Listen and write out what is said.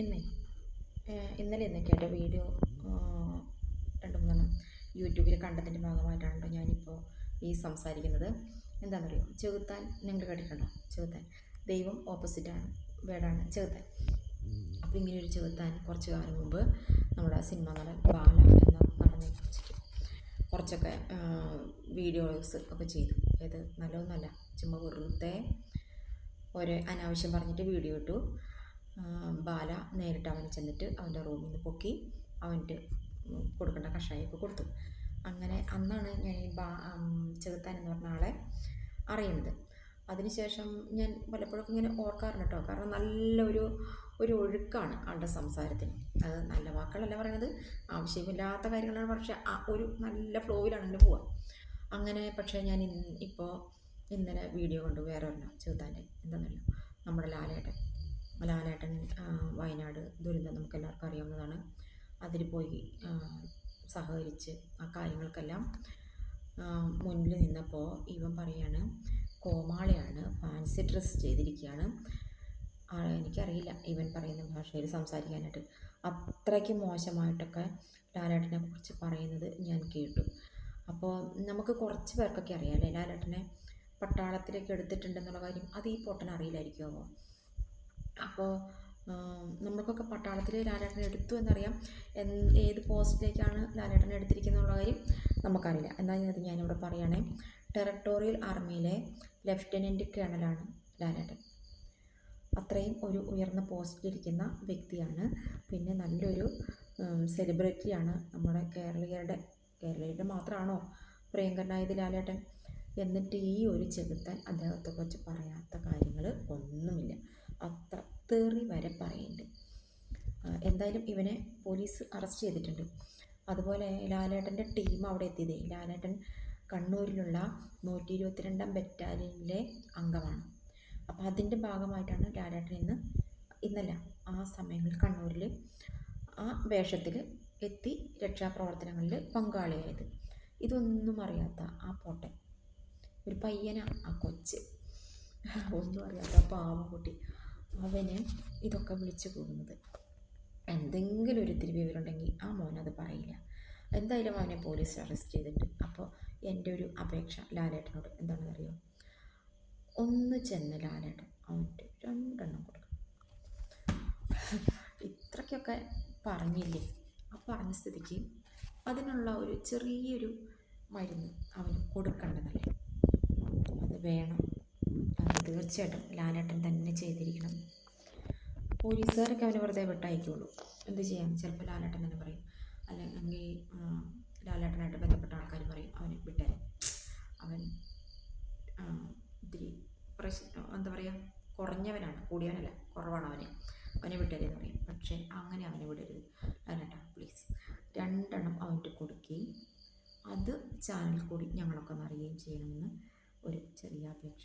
ഇന്നേ. ഇന്നലെ ഇന്നൊക്കെയായിട്ട് വീഡിയോ രണ്ട് മൂന്നെണ്ണം യൂട്യൂബിൽ കണ്ടതിന്റെ ഭാഗമായിട്ടാണല്ലോ ഞാനിപ്പോൾ ഈ സംസാരിക്കുന്നത്. എന്താണെന്നറിയോ? ചെകുത്താൻ നിങ്ങൾ കേട്ടിട്ടുണ്ടോ? ചെകുത്താൻ. ദൈവം ഓപ്പോസിറ്റാണ് വേടാണ്. ചെകുത്താൻ. അപ്പോൾ ഇങ്ങനെയൊരു ചെകുത്താൻ കുറച്ച് കാലം മുമ്പ് നമ്മുടെ സിനിമ നടൻ ബാല എന്ന നടനെ കുറിച്ചിട്ട് കുറച്ചൊക്കെ വീഡിയോസ് ഒക്കെ ചെയ്തു. അതായത് നല്ലതൊന്നുമല്ല. ചുമ്മാ വെറുതെ ഒരു അനാവശ്യം പറഞ്ഞിട്ട് വീഡിയോ ഇട്ടു. ബാല നേരിട്ട് അവന് ചെന്നിട്ട് അവന്റെ റൂമിൽ നിന്ന് പൊക്കി അവന്റെ കൊടുക്കേണ്ട കഷായമൊക്കെ കൊടുത്തു. അങ്ങനെ അന്നാണ് ഞാൻ ഈ ബാ ചെകുത്താൻ എന്ന് പറഞ്ഞ ആളെ അറിയുന്നത്. അതിനുശേഷം ഞാൻ പലപ്പോഴൊക്കെ ഇങ്ങനെ ഓർക്കാറുണ്ട് കേട്ടോ. കാരണം നല്ലൊരു ഒരു ഒഴുക്കാണ് ആളുടെ സംസാരത്തിന്. അത് നല്ല വാക്കുകളല്ല പറയുന്നത് ആവശ്യമില്ലാത്ത കാര്യങ്ങളാണ്. പക്ഷേ ആ ഒരു നല്ല ഫ്ലോയിലാണ് അങ്ങനെ പോവുക. അങ്ങനെ പക്ഷേ ഞാൻ ഇപ്പോൾ ഇന്നലെ വീഡിയോ കണ്ടു. വേറെ ഒരെണ്ണം ചെറുതാന്റെ എന്താണെന്നറിയോ? നമ്മുടെ ലാലേട്ടൻ. ലാലേട്ടൻ വയനാട് ദുരന്തം നമുക്ക് എല്ലാവർക്കും അറിയാവുന്നതാണ്. അതിൽ പോയി സഹകരിച്ച് ആ കാര്യങ്ങൾക്കെല്ലാം മുന്നിൽ നിന്നപ്പോൾ ഇവൻ പറയാണ് കോമാളിയാണ് ഫാൻസി ഡ്രസ്സ് ചെയ്തിരിക്കുകയാണ് എനിക്കറിയില്ല ഇവൻ പറയുന്ന ഭാഷയിൽ സംസാരിക്കാനായിട്ട്. അത്രയ്ക്ക് മോശമായിട്ടൊക്കെ ലാലേട്ടനെ കുറിച്ച് പറയുന്നത് ഞാൻ കേട്ടു. അപ്പോൾ നമുക്ക് കുറച്ച് പേർക്കൊക്കെ അറിയാം അല്ലേ? ലാലേട്ടനെ പട്ടാളത്തിലേക്ക് എടുത്തിട്ടുണ്ടെന്നുള്ള കാര്യം അത് ഈ പൊട്ടൻ അറിയില്ലായിരിക്കുമോ അപ്പോൾ നമ്മൾക്കൊക്കെ പട്ടാളത്തിൽ ലാലേട്ടനെ എടുത്തു എന്നറിയാം. ഏത് പോസ്റ്റിലേക്കാണ് ലാലേട്ടനെ എടുത്തിരിക്കുന്നുള്ള കാര്യം നമുക്കറിയില്ല. എന്നാൽ അത് ഞാനിവിടെ പറയുകയാണേ ടെറിട്ടോറിയൽ ആർമിയിലെ ലെഫ്റ്റനന്റ് കേണലാണ് ലാലേട്ടൻ. അത്രയും ഒരു ഉയർന്ന പോസ്റ്റിലിരിക്കുന്ന വ്യക്തിയാണ്. പിന്നെ നല്ലൊരു സെലിബ്രിറ്റിയാണ് നമ്മുടെ കേരളീയരുടെ കേരളീയരുടെ മാത്രമാണോ പ്രിയങ്കരനായത് ലാലേട്ടൻ? എന്നിട്ട് ഈ ഒരു ചെകുത്താൻ അദ്ദേഹത്തെക്കുറിച്ച് പറയാത്ത കാര്യങ്ങൾ തെറി വരെ പറയുന്നുണ്ട്. എന്തായാലും ഇവനെ പോലീസ് അറസ്റ്റ് ചെയ്തിട്ടുണ്ട്. അതുപോലെ ലാലേട്ടന്റെ ടീം അവിടെ എത്തിയതേ. ലാലേട്ടൻ കണ്ണൂരിലുള്ള നൂറ്റി ഇരുപത്തിരണ്ടാം ബറ്റാലിയനിലെ അംഗമാണ്. അപ്പോൾ അതിന്റെ ഭാഗമായിട്ടാണ് ലാലേട്ടൻ ഇന്ന് ഇന്നല്ല ആ സമയങ്ങളിൽ കണ്ണൂരിൽ ആ വേഷത്തിൽ എത്തി രക്ഷാപ്രവർത്തനങ്ങളിൽ പങ്കാളിയായത്. ഇതൊന്നും അറിയാത്ത ആ പോട്ടെ. ഒരു പയ്യനാ ആ കൊച്ച്. ഒന്നും അറിയാത്ത പാവം പാവക്കുട്ടി അവന് ഇതൊക്കെ വിളിച്ചു പോകുന്നത് എന്തെങ്കിലും ഒരു ഇത്തിരി വിവരമുണ്ടെങ്കിൽ ആ മോൻ അത് പറയില്ല. എന്തായാലും അവനെ പോലീസ് അറസ്റ്റ് ചെയ്തിട്ട് അപ്പോൾ എന്റെ ഒരു അപേക്ഷ ലാലേട്ടനോട് എന്താണെന്ന് അറിയോ ഒന്ന് ചെന്ന് ലാലേട്ടൻ അവന്റെ രണ്ടെണ്ണം കൊടുക്കണം. ഇത്രയ്ക്കൊക്കെ പറഞ്ഞില്ലേ? ആ പറഞ്ഞ സ്ഥിതിക്ക് അതിനുള്ള ഒരു ചെറിയൊരു മരുന്ന് അവന് കൊടുക്കേണ്ടതല്ലേ? അത് വേണം. തീർച്ചയായിട്ടും ലാലേട്ടൻ തന്നെ ചെയ്തിരിക്കണം. പോലീസുകാരൊക്കെ അവനെ വെറുതെ വിട്ടയക്കുള്ളൂ. എന്ത് ചെയ്യാം? ചിലപ്പോൾ ലാലേട്ടൻ തന്നെ പറയും. അല്ലെങ്കിൽ ലാലേട്ടനായിട്ട് ബന്ധപ്പെട്ട ആൾക്കാർ പറയും അവനെ വിട്ടേരെ. അവൻ ഇത്തിരി പ്രശ് എന്താ പറയുക കുറഞ്ഞവനാണ് കൂടിയവനല്ല കുറവാണ് അവനെ. അവനെ വിട്ടേരെ എന്ന് പറയും. പക്ഷേ അങ്ങനെ അവനെ വിടരുത്. ലാലേട്ടാ പ്ലീസ് രണ്ടെണ്ണം അവന്റെ കൊടുക്കുകയും അത് ചാനൽ കൂടി ഞങ്ങളൊക്കെ ഒന്ന് അറിയുകയും ചെയ്യണമെന്ന് ഒരു ചെറിയ അപേക്ഷ.